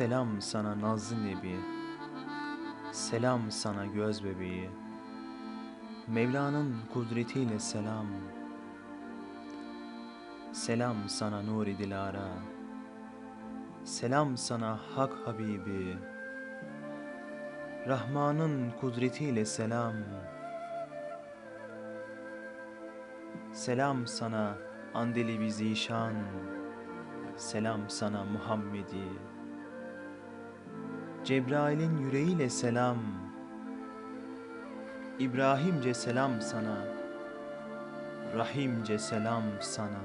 Selam sana nazlı nebi, selam sana göz bebeği. Mevla'nın kudretiyle selam. Selam sana nuri dilara. Selam sana hak habibi. Rahman'ın kudretiyle selam. Selam sana andeli zişan. Selam sana Muhammedi. Cebrail'in yüreğiyle selam. İbrahimce selam sana. Rahimce selam sana.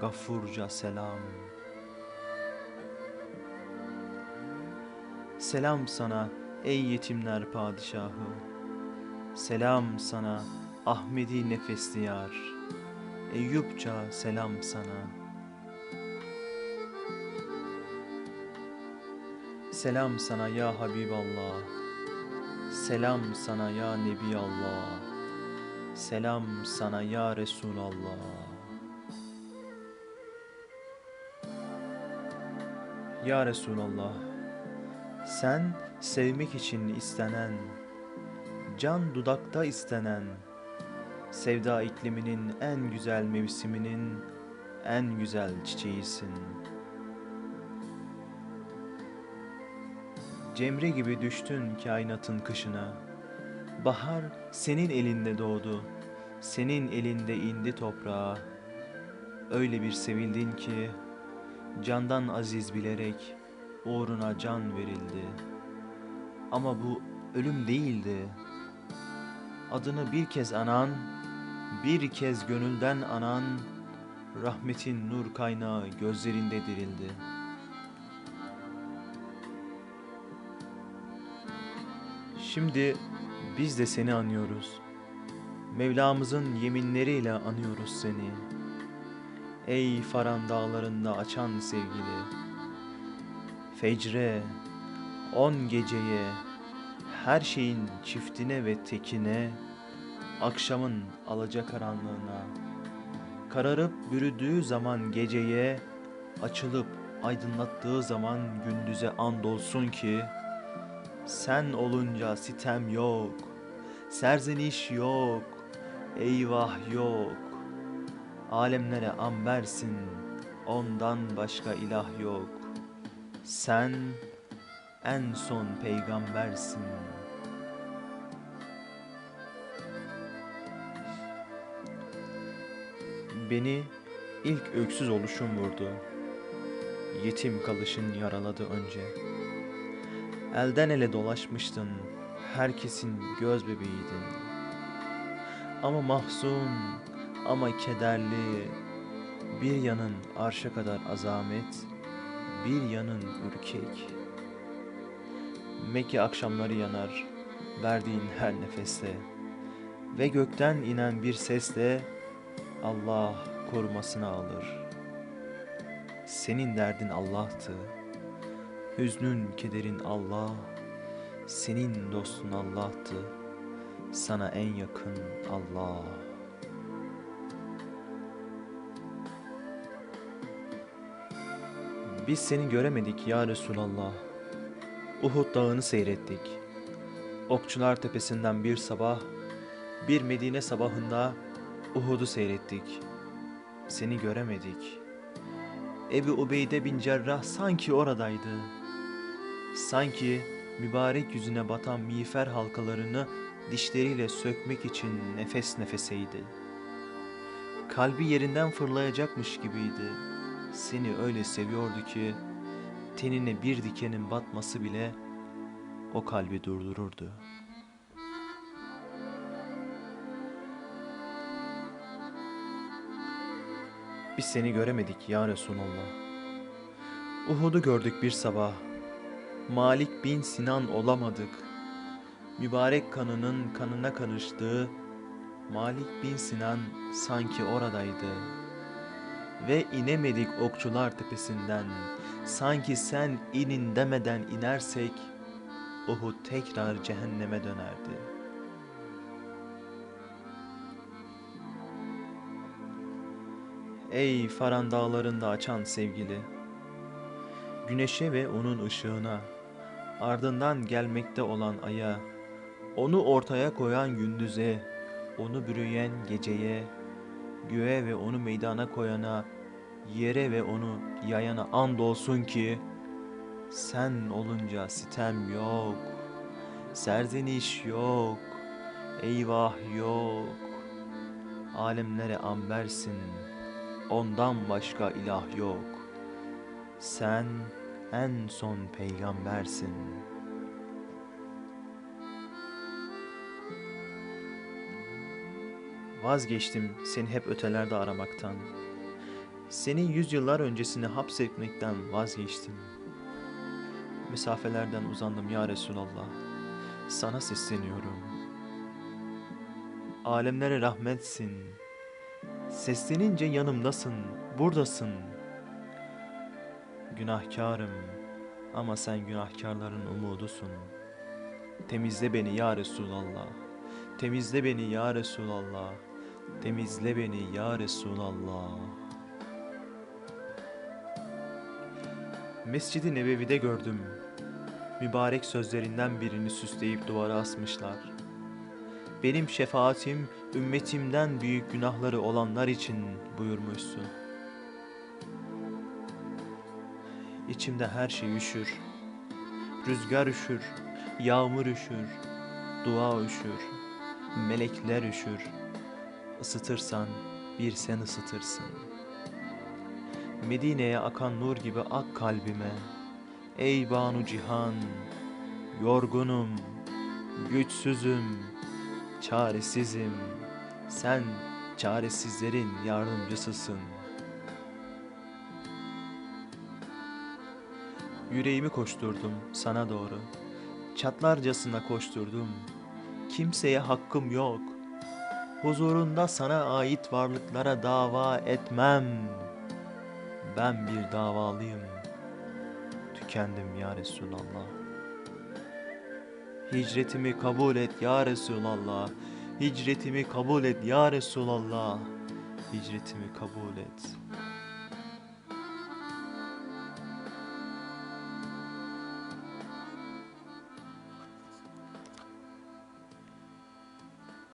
Gafurca selam. Selam sana ey yetimler padişahı. Selam sana Ahmedi nefesli yar. Eyyupça selam sana. Selam sana ya Habiballah. Selam sana ya Nebi Allah. Selam sana ya Resulallah. Ya Resulallah. Sen sevmek için istenen, can dudakta istenen, sevda ikliminin en güzel mevsiminin en güzel çiçeğisin.'' Cemre gibi düştün kainatın kışına. Bahar senin elinde doğdu, senin elinde indi toprağa. Öyle bir sevildin ki, candan aziz bilerek uğruna can verildi. Ama bu ölüm değildi. Adını bir kez anan, bir kez gönülden anan, rahmetin nur kaynağı gözlerinde dirildi.'' Şimdi biz de seni anıyoruz. Mevlamızın yeminleriyle anıyoruz seni. Ey Faran dağlarında açan sevgili. Fecre, on geceye, her şeyin çiftine ve tekine, akşamın alacakaranlığına, kararıp bürüdüğü zaman geceye, açılıp aydınlattığı zaman gündüze andolsun ki, sen olunca sitem yok, serzeniş yok, eyvah yok. Alemlere ambersin, ondan başka ilah yok. Sen en son peygambersin. Beni ilk öksüz oluşum vurdu. Yetim kalışın yaraladı önce.'' Elden ele dolaşmıştın, herkesin göz bebeğiydin. Ama mahzun, ama kederli, bir yanın arşa kadar azamet, bir yanın ürkek. Mekke akşamları yanar, verdiğin her nefeste ve gökten inen bir sesle Allah korumasını alır. Senin derdin Allah'tı. Hüznün, kederin Allah, senin dostun Allah'tı, sana en yakın Allah. Biz seni göremedik ya Resulallah. Uhud dağını seyrettik. Okçular tepesinden bir sabah, bir Medine sabahında Uhud'u seyrettik. Seni göremedik. Ebu Ubeyde bin Cerrah sanki oradaydı.'' Sanki mübarek yüzüne batan miğfer halkalarını dişleriyle sökmek için nefes nefeseydi. Kalbi yerinden fırlayacakmış gibiydi. Seni öyle seviyordu ki tenine bir dikenin batması bile o kalbi durdururdu. Biz seni göremedik ya Resulallah. Uhud'u gördük bir sabah. Malik bin Sinan olamadık. Mübarek kanının kanına karıştığı Malik bin Sinan sanki oradaydı. Ve inemedik okçular tepesinden. Sanki sen inin demeden inersek Uhud tekrar cehenneme dönerdi. Ey Faran dağlarında açan sevgili! güneşe ve onun ışığına, ardından gelmekte olan aya, onu ortaya koyan gündüze, onu bürüyen geceye, göğe ve onu meydana koyana, yere ve onu yayana and olsun ki, sen olunca sitem yok, serzeniş yok, eyvah yok. Alemlere ambersin, ondan başka ilah yok. Sen en son peygambersin. Vazgeçtim seni hep ötelerde aramaktan. Senin yüzyıllar öncesini hapsetmekten vazgeçtim. Mesafelerden uzandım ya Resulallah. Sana sesleniyorum. Alemlere rahmetsin. Seslenince yanımdasın, buradasın. Günahkarım ama sen günahkarların umudusun. Temizle beni ya Resulallah. Temizle beni ya Resulallah. Temizle beni ya Resulallah. Mescid-i Nebevi'de gördüm. Mübarek sözlerinden birini süsleyip duvara asmışlar. Benim şefaatim ümmetimden büyük günahları olanlar için buyurmuşsun. İçimde her şey üşür. Rüzgar üşür, yağmur üşür, dua üşür, melekler üşür. Isıtırsan bir sen ısıtırsın. Medine'ye akan nur gibi ak kalbime. Ey Banu Cihan, yorgunum, güçsüzüm, çaresizim. Sen çaresizlerin yardımcısısın. Yüreğimi koşturdum sana doğru. Çatlarcasına koşturdum. Kimseye hakkım yok. Huzurunda sana ait varlıklara dava etmem. Ben bir davalıyım. Tükendim ya Resulallah. Hicretimi kabul et ya Resulallah. Hicretimi kabul et ya Resulallah. Hicretimi kabul et.